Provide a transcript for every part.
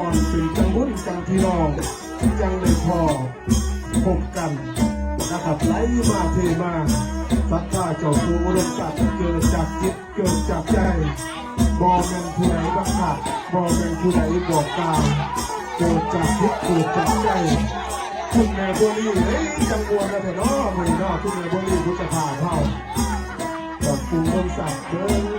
องเป็นจังบุญกันพี่น้องที่ยังได้พอพบกันนะครับไหลมาเทมาสัตธาเจ้าผู้รสสัตว์เกิดจากจิตเกิดจากใจบอกเงินผู้ใดบ้างค่ะบอกเงินผู้ใดบอกตามเกิดจากจิตเกิดจากใจคุณแม่บุรีเฮ้ยจังหวะนะเถเนาะม่เนาะคุณแม่บุรีผู้จะพาเข้ากับผู้รสสัตว์เกิด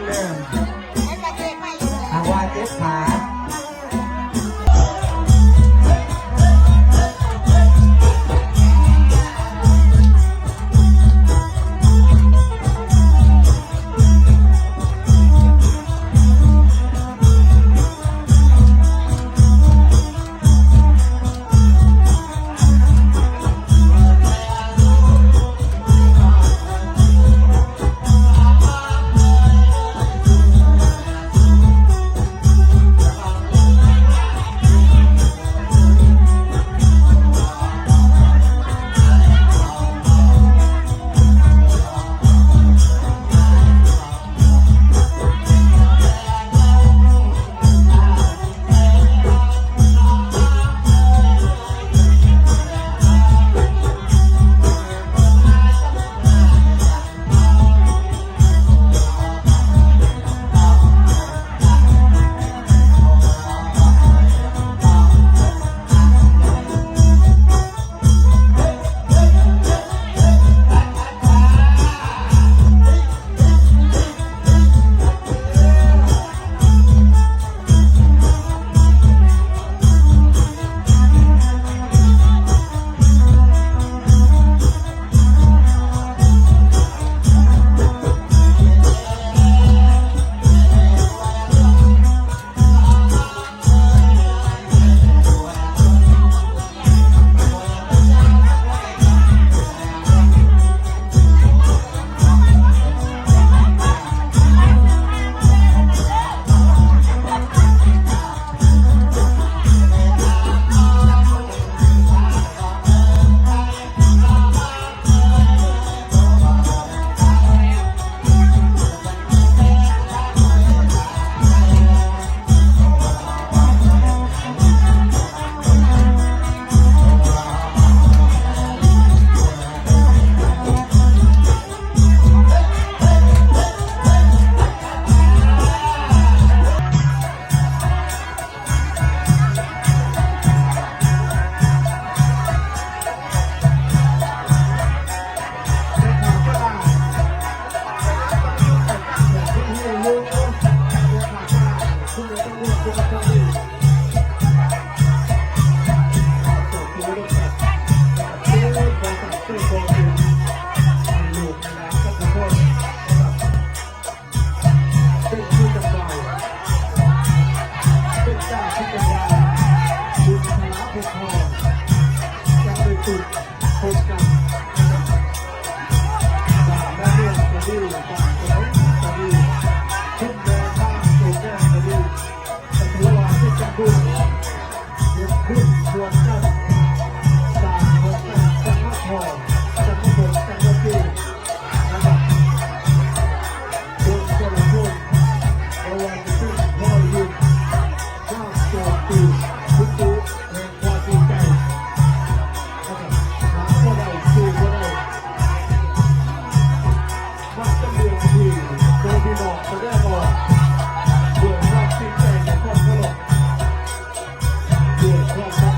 แยกกัน